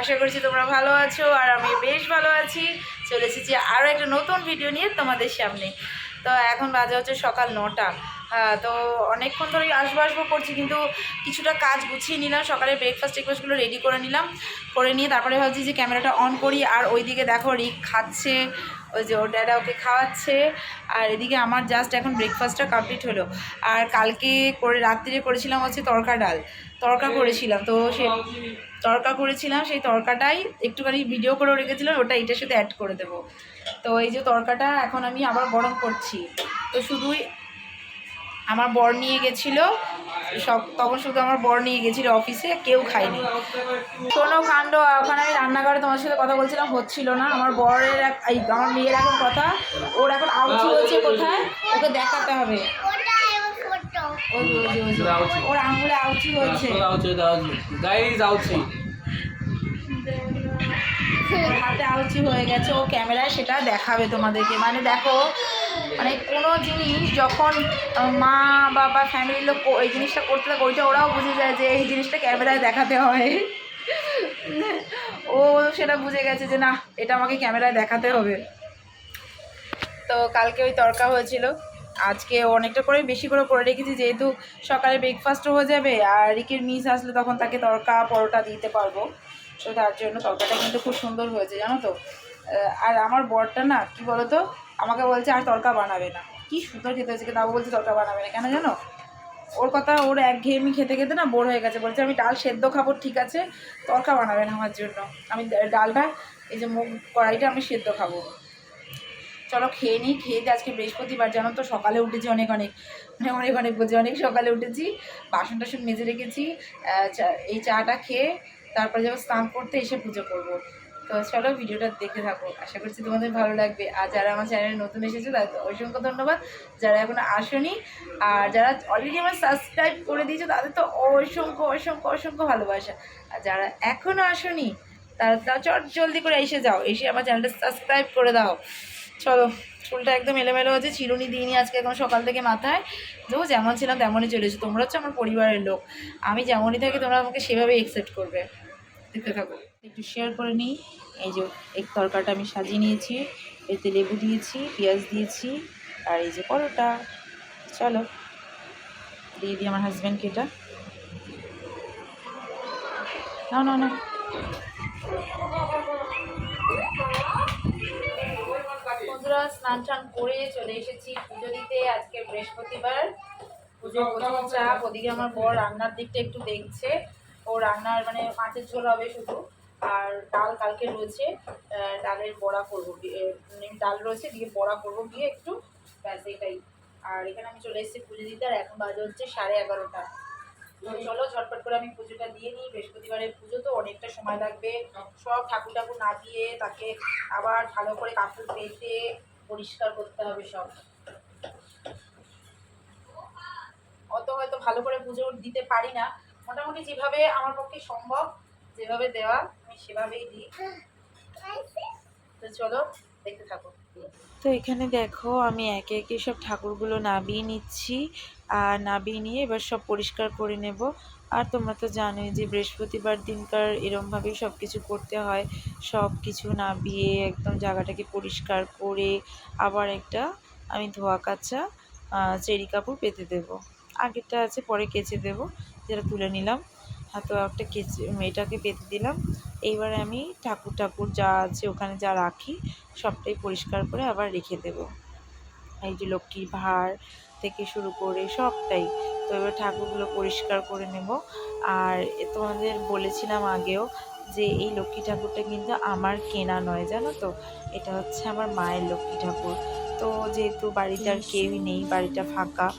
আশা করছি তোমরা ভালো আছো আর আমি বেশ ভালো আছি। চলে এসেছি আরও একটা নতুন ভিডিও নিয়ে তোমাদের সামনে। তো এখন বাজে হচ্ছে সকাল নটা। তো অনেকক্ষণ ধরেই আসব আসব করছি কিন্তু কিছুটা কাজ গুছিয়ে নিলাম। সকালে ব্রেকফাস্ট টেকফাস্টগুলো রেডি করে নিলাম করে নিয়ে তারপরে ভাবছি যে ক্যামেরাটা অন করি আর ওইদিকে দেখো রিক খাচ্ছে ওই যে ওর ড্যাডা ওকে খাওয়াচ্ছে আর এদিকে আমার জাস্ট এখন ব্রেকফাস্টটা কমপ্লিট হলো। আর কালকে করে রাত্রিরে করেছিলাম হচ্ছে তরকা ডাল। তরকা করেছিলাম তো সে তরকা করেছিলাম সেই তরকাটাই একটুখানি ভিডিও করে রেখেছিলাম ওটা এটার সাথে অ্যাড করে দেবো। তো এই যে তরকাটা এখন আমি আবার গরম করছি। তো শুধুই আমার বর নিয়ে গেছিল সব তখন শুধু আমার বর নিয়ে গেছিল অফিসে কেউ খায়নি। কোনো কাণ্ড ওখানে আমি রান্নাঘরে তোমার সাথে কথা বলছিলাম হচ্ছিল না। আমার বরের এক এই আমার মেয়ের এখন কথা ওর এখন আউচি হয়েছে কোথায়? ওকে দেখাতে হবে। ওর আঙুলে আউচি ওর হাতে আউচি হয়ে গেছে ও ক্যামেরায় সেটা দেখাবে তোমাদেরকে। মানে দেখো মানে কোনো জিনিস যখন মা, বাবা ফ্যামিলির লোক এই জিনিসটা করতে থাকে, ওইটা ওরাও বুঝে যায় যে এই জিনিসটা ক্যামেরায় দেখাতে হয়। ও সেটা বুঝে গেছে যে না, এটা আমাকে ক্যামেরায় দেখাতে হবে। তো কালকে ওই তর্কা হয়েছিল। আজকে অনেকটা করে বেশি করে করে রেখেছি, যেহেতু সকালে ব্রেকফাস্টও হয়ে যাবে আর রিকের মিস আসলে তখন তাকে তরকা পরোটা দিতে পারব। তো তার জন্য তরকাটা কিন্তু খুব সুন্দর হয়েছে, জানো তো? আর আমার বরটা না, কি বলতো? আমাকে বলছে, আর তরকা বানাবে না। কি সুন্দর খেতে হয়েছে, কিন্তু বলছে, তরকা বানাবে না। কেন জানো? ওর কথা ওর এক একঘেয়েমি খেতে খেতে না বোর হয়ে গেছে। বলছে, আমি ডাল সেদ্ধ খাব, ঠিক আছে। তরকা বানাবে না আমার জন্য। আমি ডালটা, এই যে মুগ কড়াইটা আমি সেদ্ধ খাব। চলো খেয়ে নিই, খেয়ে দিয়ে আজকে বৃহস্পতিবার, জানো তো সকালে উঠেছি অনেক অনেক মানে অনেক অনেক বলছি, অনেক সকালে উঠেছি, বাসন টাসন মেজে রেখেছি এই চাটা খেয়ে তারপরে যাব স্নান করতে এসে পুজো করব। তো চলো ভিডিওটা দেখে থাকো। আশা করছি তোমাদের ভালো লাগবে। আর যারা আমার চ্যানেলে নতুন এসেছে, তাদের অসংখ্য ধন্যবাদ। যারা এখনও আসনি, আর যারা অলরেডি আমার সাবস্ক্রাইব করে দিয়েছ, তাদের তো অসংখ্য অসংখ্য অসংখ্য ভালোবাসা। আর যারা এখনও আসনি, তারা তারা চট জলদি করে এসে যাও। এসে আমার চ্যানেলটা সাবস্ক্রাইব করে দাও। চলো, চুলটা একদম এলোমেলো হচ্ছে চিরুনি দিইনি আজকে এখন সকাল থেকে মাথায়। তো যেমন ছিলাম তেমনই চলেছে তোমরা হচ্ছে আমার পরিবারের লোক। আমি যেমনই থাকি, তোমরা আমাকে সেভাবেই অ্যাকসেপ্ট করবে। দেখতে থাকো। একটু শেয়ার করে নিই। এই যে এই তরকাটা আমি সাজিয়ে নিয়েছি। এতে লেবু দিয়েছি, পেঁয়াজ দিয়েছি, আর এই যে পরোটা। চলো, দিয়ে দিই আমার হাজব্যান্ডকে এটা। না না না বন্ধুরা, স্নান টান করে চলে এসেছি পুজো দিতে। আজকে বৃহস্পতিবার। পুজো চাপ, ওদিকে আমার বর রান্নার দিকটা একটু দেখছে। ও রান্নার মানে মাছের ঝোল হবে শুধু। আর ডাল কালকে রয়েছে ডালের বড়া করব দিয়ে, ডাল রয়েছে দিয়ে বড়া করব গিয়ে একটু ব্যাস এটাই। আর এখানে আমি চলে এসেছি পুজো দিতে আর এখন বাজে হচ্ছে সাড়ে এগারোটা। তো চলো ঝটপট করে আমি পুজোটা দিয়ে নিই। বৃহস্পতিবারের পুজো তো অনেকটা সময় লাগবে। সব ঠাকুর ঠাকুর না দিয়ে তাকে আবার ভালো করে কাপড় পেতে পরিষ্কার করতে হবে সব। অত হয়তো ভালো করে পুজো দিতে পারি না মোটামুটি যেভাবে আমার পক্ষে সম্ভব, যেভাবে দেওয়া, আমি সেভাবেই দিই। তো চলো, দেখতে থাকো। তো এখানে দেখো, আমি একে একে সব ঠাকুরগুলো নাবিয়ে নিচ্ছি, আর নাবিয়ে নিয়ে এবার সব পরিষ্কার করে নেব। আর তোমরা তো জানোই যে বৃহস্পতিবার দিনকার এরমভাবেই সব কিছু করতে হয়। সব কিছু নাবিয়ে একদম জায়গাটাকে পরিষ্কার করে আবার একটা আমি ধোয়া কাচা চেরি কাপড় পেতে দেব। আগেরটা আছে, পরে কেচে দেব। যেটা তুলে নিলাম। আর তো একটা কেচে এটাকে পেতে দিলাম। এইবারে আমি ঠাকুর ঠাকুর যা আছে ওখানে যা রাখি, সবটাই পরিষ্কার করে আবার রেখে দেব। এই যে লক্ষ্মীর ভার থেকে শুরু করে সবটাই। তো এবার ঠাকুরগুলো পরিষ্কার করে নেব। আর তোমাদের বলেছিলাম আগেও যে এই লক্ষ্মী ঠাকুরটা কিন্তু আমার কেনা নয়, জানো তো? এটা হচ্ছে আমার মায়ের লক্ষ্মী ঠাকুর। তো যেহেতু বাড়িতে আর কেউই নেই, বাড়িটা ফাঁকা,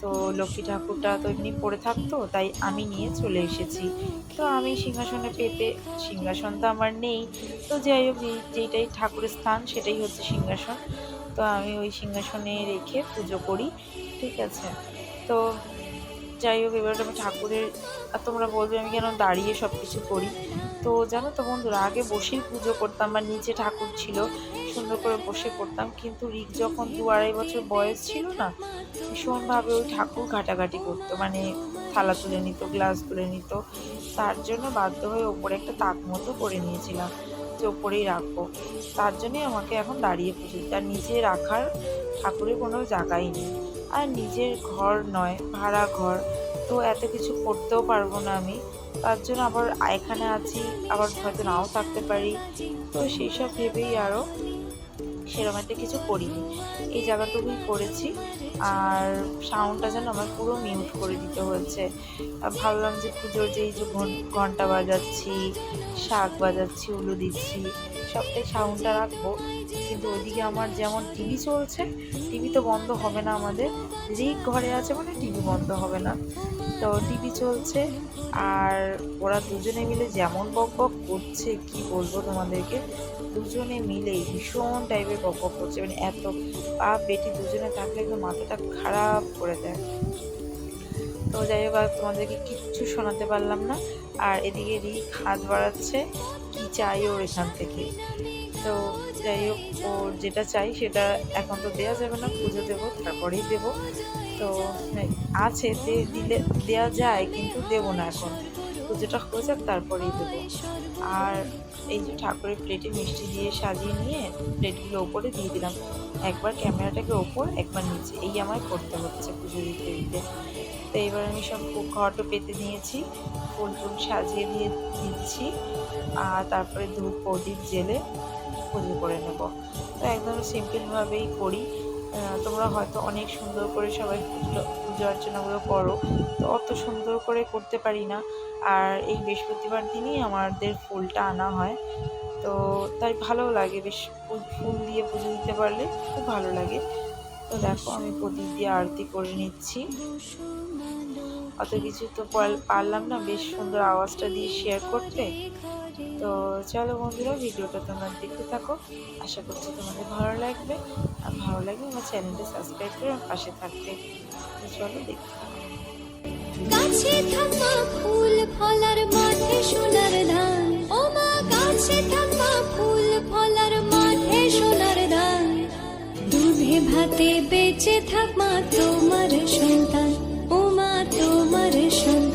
তো লক্ষ্মী ঠাকুরটা তো এমনি পড়ে থাকতো, তাই আমি নিয়ে চলে এসেছি। তো আমি সিংহাসনে পেতে সিংহাসন তো আমার নেই, তো যাই হোক যেই- যেইটাই ঠাকুরের স্থান, সেটাই হচ্ছে সিংহাসন। তো আমি ওই সিংহাসনে রেখে পুজো করি, ঠিক আছে? তো যাই হোক, এবার আমি ঠাকুরের, আর তোমরা বলবে আমি কেন দাঁড়িয়ে সব কিছু করি? তো জানো তো বন্ধুরা, আগে বসেই পুজো করতাম বা নিচে ঠাকুর ছিল সুন্দর করে বসে করতাম কিন্তু রিক যখন দু আড়াই বছর বয়স ছিল না, ভীষণভাবে ওই ঠাকুর ঘাটাঘাটি করতো মানে থালা তুলে নিত, গ্লাস তুলে নিত। তার জন্য বাধ্য হয়ে ওপরে একটা তাক মতো করে নিয়েছিলাম যে ওপরেই রাখব। তার জন্যই আমাকে এখন দাঁড়িয়ে পুজো তার নিজে রাখার ঠাকুরের কোনো জায়গাই নেই। আর নিজের ঘর নয়, ভাড়া ঘর, তো এত কিছু করতেও পারব না আমি। তার জন্য আবার এখানে আছি, আবার হয়তো নাও থাকতে পারি। তো সেই সব ভেবেই আরও সেরকম একটা কিছু করিনি। এই জায়গাটুকুই করেছি। আর সাউন্ডটা যেন আমার পুরো মিউট করে দিতে হয়েছে। ভাবলাম যে পুজোর যে এই যে ঘন- ঘণ্টা বাজাচ্ছি, শাক বাজাচ্ছি, উলু দিচ্ছি, সবটাই সাউন্ডটা রাখব। কিন্তু ওইদিকে আমার যেমন টিভি চলছে টিভি তো বন্ধ হবে না আমাদের। রিক ঘরে আছে মানে টিভি বন্ধ হবে না। তো টিভি চলছে, আর ওরা দুজনে মিলে যেমন বক বক করছে, কি বলব তোমাদেরকে? দুজনে মিলেই ভীষণ টাইপের বক বক করছে। মানে এত বাপ বেটি দুজনে থাকলে একদম মাথাটা খারাপ করে দেয়। তো যাই হোক, আর তোমাদেরকে কিচ্ছু শোনাতে পারলাম না। আর এদিকে রিক হাত বাড়াচ্ছে, কি চাই ওর এখান থেকে? তো যাই হোক ওর যেটা চাই সেটা এখন তো দেওয়া যাবে না পুজো দেবো তারপরেই দেবো। তো হ্যাঁ, আছে দিলে দেওয়া যায় কিন্তু দেবো না এখন। পুজোটা হয়ে যাক তারপরেই দেবো। আর এই যে ঠাকুরের প্লেটে মিষ্টি দিয়ে সাজিয়ে নিয়ে প্লেটগুলো ওপরে দিয়ে দিলাম। একবার ক্যামেরাটাকে ওপর একবার নিচে। এই আমায় করতে হচ্ছে পুজো দিতে দিতে। তো এবার আমি সব ঘটও পেতে নিয়েছি ফুল ফুল সাজিয়ে দিয়ে দিচ্ছি। আর তারপরে ধূপ প্রদীপ জেলে পুজো করে নেব। তো একদম সিম্পলভাবেই করি। তোমরা হয়তো অনেক সুন্দর করে সবাই পুজো অর্চনাগুলো করো। তো অত সুন্দর করে করতে পারি না। আর এই বৃহস্পতিবার দিনই আমাদের ফুলটা আনা হয়। তো তাই ভালো লাগে বেশ ফুল দিয়ে পুজো দিতে পারলে খুব ভালো লাগে। তো দেখো আমি প্রদীপ দিয়ে আরতি করে নিচ্ছি। অত কিছু তো পারলাম না, বেশ সুন্দর আওয়াজটা দিয়ে শেয়ার করতে। তো চলো বন্ধুরা, ভিডিওটা তোমরা দেখতে থাকো। আশা করছি তোমাদের ভালো লাগবে। আর ভালো লাগবে আমার চ্যানেলটা সাবস্ক্রাইব করে পাশে থাকবে। তো চলো দেখতে গাছে থাকা ফুল, ফলার মাঠে সোনার ধান। ও মা, গাছে থাকা ফুল, ফলার মাঠে সোনার ধান। দুধে ভাতে বেঁচে থাক মা তোমার সন্তান। ও মা তোমার সন্তান।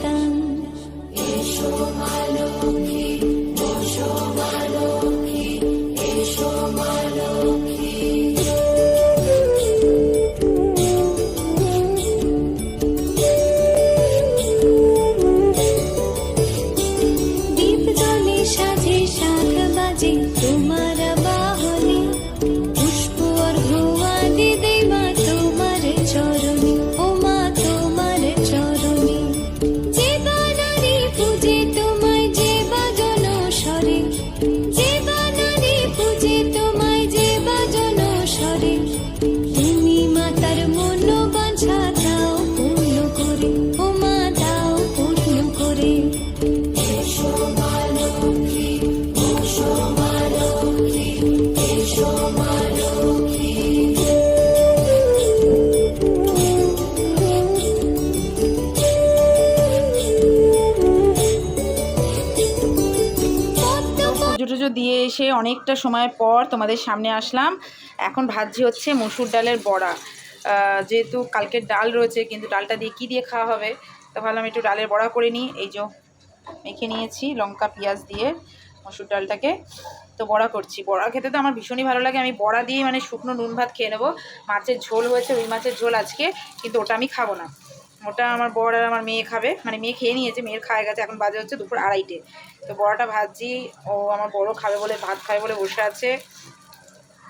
did. পুজো দিয়ে এসে অনেকটা সময় পর তোমাদের সামনে আসলাম। এখন ভাজি হচ্ছে মসুর ডালের বড়া। যেহেতু কালকের ডাল রয়েছে, কিন্তু ডালটা দিয়ে কি দিয়ে খাওয়া হবে? তো ভাবলাম একটু ডালের বড়া করে নিই। এই যে মেখে নিয়েছি লঙ্কা, পেঁয়াজ দিয়ে মসুর ডালটাকে। তো বড়া করছি। বড়া খেতে তো আমার ভীষণই ভালো লাগে। আমি বড়া দিয়ে মানে শুকনো নুন ভাত খেয়ে নেব। মাছের ঝোল হয়েছে, রুই মাছের ঝোল আজকে, কিন্তু ওটা আমি খাব না। ওটা আমার বড় আর আমার মেয়ে খাবে। মানে মেয়ে খেয়ে নিয়েছে, মেয়ের খাওয়া গেছে, এখন বাজে হচ্ছে দুপুর আড়াইটে। তো বড়াটা ভাজি ও আমার বড় খাবে বলে, ভাত খাবে বলে বসে আছে।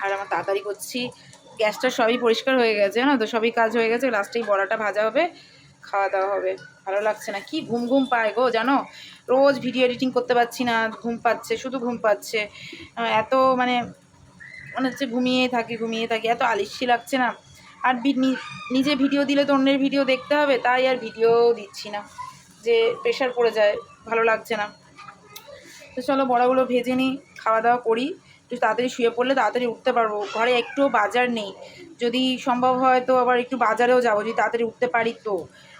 আর আমার তাড়াতাড়ি করছি। গ্যাসটা সবই পরিষ্কার হয়ে গেছে না তো? সবই কাজ হয়ে গেছে, লাস্টেই বড়াটা ভাজা হবে, খাওয়া দাওয়া হবে। ভালো লাগছে না, কি ঘুম ঘুম পায় গো, জানো? রোজ ভিডিও এডিটিং করতে পারছি না, ঘুম পাচ্ছে, শুধু ঘুম পাচ্ছে। এত মানে মনে হচ্ছে ঘুমিয়ে থাকি ঘুমিয়ে থাকি, এত আলিস্যি লাগছে না। আর নিজে ভিডিও দিলে তো অন্যের ভিডিও দেখতে হবে, তাই আর ভিডিও দিচ্ছি না। যে প্রেশার পড়ে যায়, ভালো লাগছে না। তো চলো বড়াগুলো ভেজে নিই, খাওয়া দাওয়া করি। একটু তাড়াতাড়ি শুয়ে পড়লে তাড়াতাড়ি উঠতে পারব। ঘরে একটু বাজার নেই। যদি সম্ভব হয় তো আবার একটু বাজারেও যাব, যদি তাড়াতাড়ি উঠতে পারি তো।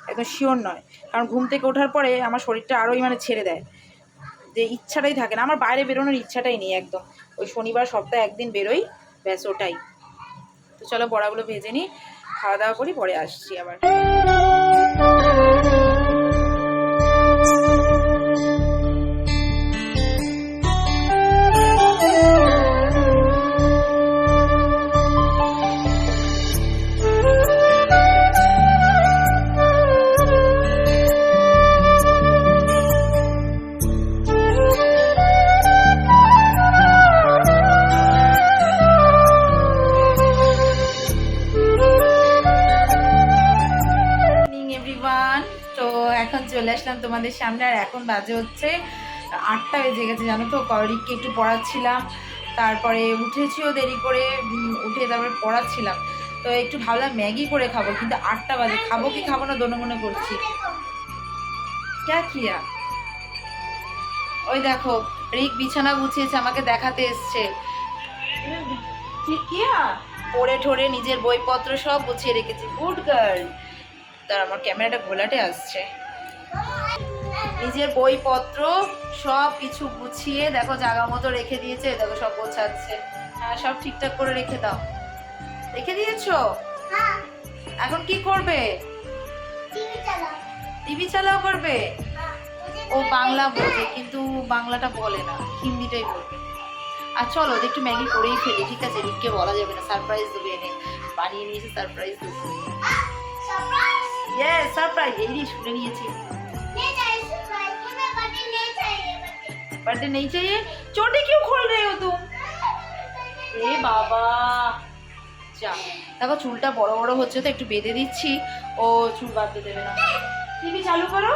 একদম শিওর নয়। কারণ ঘুম থেকে ওঠার পরে আমার শরীরটা আরোই মানে ছেড়ে দেয়। যে ইচ্ছাটাই থাকে না। আমার বাইরে বেরোনোর ইচ্ছাটাই নেই একদম। ওই শনিবার সপ্তাহে একদিন বেরোই, ব্যাস ওটাই। তো চলো বড়াগুলো ভেজে নিই খাওয়া দাওয়া করি পরে আসছি আবার। তোমাদের সামনে আর এখন বাজে হচ্ছে আটটা বেজে গেছে, জানো তো? করিককে একটু পড়াচ্ছিলাম, তারপরে উঠেছিও দেরি করে উঠে তারপরে পড়াচ্ছিলাম। তো একটু ভাবলাম ম্যাগি করে খাব, কিন্তু আটটা বাজে। খাব কি খাব না দোনো করছি। ক্যা কিয়া ওই দেখো, রিক বিছানা গুছিয়েছে, আমাকে দেখাতে এসছে। পড়ে ঠোরে নিজের বইপত্র সব গুছিয়ে রেখেছি। Good girl. তার আমার ক্যামেরাটা ঘোলাটে আসছে। নিজের বইপত্র সব কিছু গুছিয়ে দেখো জায়গা মতো রেখে দিয়েছে দেখো সব গোছাচ্ছে। হ্যাঁ সব ঠিকঠাক করে রেখে দাও। রেখে দিয়েছ? এখন কি করবে? টিভি চালাও। করবে? ও বাংলা বলবে কিন্তু বাংলাটা বলে না হিন্দিটাই বলবে। আর চলো একটু ম্যাগি করেই ফেলি ঠিক আছে? রিককে বলা যাবে না সারপ্রাইজ দেবে এনে। বানিয়ে নিয়েছে সারপ্রাইজ দেবে। ইয়ে সারপ্রাইজ এই শুনে নিয়েছি। बर्थडे नहीं चाहिए छोटे क्यों खोल रहे हो तुम এ বাবা যা দেখো চুলটা বড় বড় হচ্ছে তো একটু বেঁধে দিচ্ছি ও চুল বাঁধতে দেবে না টিভি চালু করো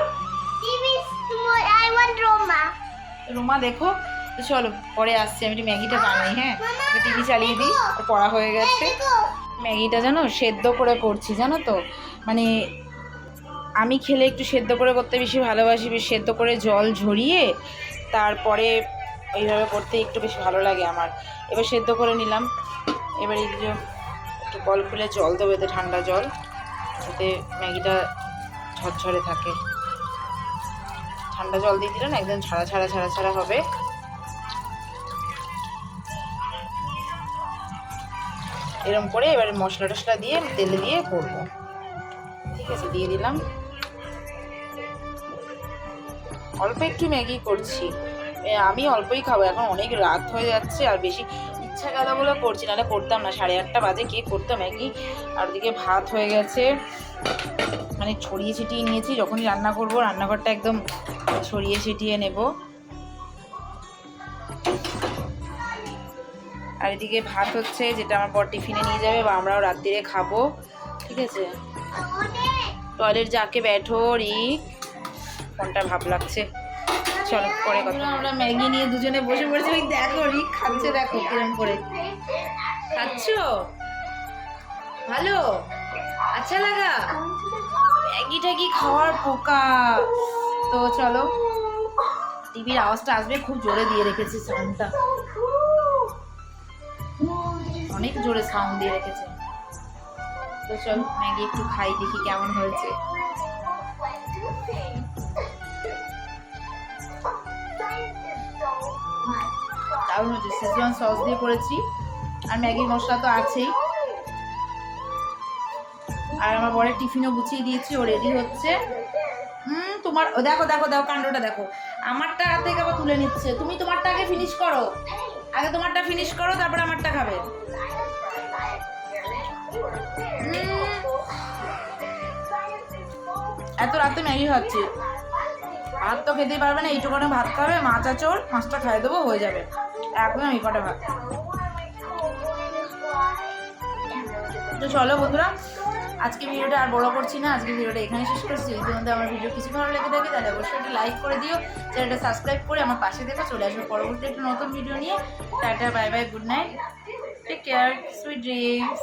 রুমা দেখো তো চলো পরে আসছি আমি একটু ম্যাগিটা বানাই হ্যাঁ টিভি চালিয়ে দিই ওর পড়া হয়ে গেছে ম্যাগিটা জানো সেদ্ধ করে করছি জানো তো মানে আমি খেলে একটু সেদ্ধ করে করতে বেশি ভালোবাসি বেশ সেদ্ধ করে জল ঝরিয়ে তারপরে ওইভাবে করতে একটু বেশি ভালো লাগে আমার। এবার সেদ্ধ করে নিলাম। এবার এই যে একটু কল খুলে জল দেবো এতে ঠান্ডা জল, যাতে ম্যাগিটা ঝরঝরে থাকে। ঠান্ডা জল দিয়ে দিলে না একদম ছাড়া ছাড়া ছাড়া ছাড়া হবে। এরকম করে এবার মশলা টশলা দিয়ে তেলে দিয়ে করব। ঠিক আছে, দিয়ে দিলাম। অল্প একটু ম্যাগি করছি। আমি অল্পই খাব এখন অনেক রাত হয়ে যাচ্ছে আর বেশি ইচ্ছা গেল বলে করছি নাহলে করতাম না। সাড়ে আটটা বাজে কে করতো ম্যাগি? আর ওদিকে ভাত হয়ে গেছে। মানে ছড়িয়ে ছিটিয়ে নিয়েছি যখনই রান্না করব রান্নাঘরটা একদম ছড়িয়ে ছিটিয়ে নেব। আর এদিকে ভাত হচ্ছে যেটা আমার পর টিফিনে নিয়ে যাবে বা আমরাও রাত্রিরে খাব। ঠিক আছে? টয়লেট যাকে ব্যাঠো রিক। কোনটা ভাব লাগছে? চলো, পরে কথা আমরা ম্যাগি নিয়ে দুজনে বসে পড়েছি ওই দেখো, রিক খাচ্ছে, দেখো, কিরম করে। খাচ্ছ? ভালো? আচ্ছা লাগা ম্যাগি ট্যাগি খাওয়ার পোকা। তো চলো, টিভির আওয়াজটা আসবে, খুব জোরে দিয়ে রেখেছি সাউন্ডটা অনেক জোরে সাউন্ড দিয়ে রেখেছে। তো চল, ম্যাগি একটু খাই, দেখি কেমন হয়েছে। দারুণ হয়েছে সিজন সস দিয়ে করেছি। আর ম্যাগি মশলা তো আছেই। আর আমার বরের টিফিনও গুছিয়ে দিয়েছি, ও রেডি হচ্ছে। হুম, তোমার দেখো দেখো দেখো, কাণ্ডটা দেখো। আমারটা হাত আবার তুলে নিচ্ছে। তুমি তোমারটা আগে ফিনিশ করো। আগে তোমারটা ফিনিশ করো, তারপর আমারটা খাবে। এত রাতে ম্যাগি খাচ্ছি। ভাত তো খেতেই পারবে না, এইটুকুনে ভাত খাবে, মাছ আচর মাছটা খাই দেবো, হয়ে যাবে। একদম এই কটা ভাত। তো চলো বন্ধুরা, আজকে ভিডিওটা আর বড় করছি না, আজকে ভিডিওটা এখানে শেষ করছি। যদি তোমাদের আমার ভিডিও কিছু ভালো লেগে থাকে, তাহলে অবশ্যই একটা লাইক করে দিও, চ্যানেলটা সাবস্ক্রাইব করে আমার পাশে দেখো চলে আসবে পরবর্তী একটা নতুন ভিডিও নিয়ে। Tata bye bye good night take care sweet dreams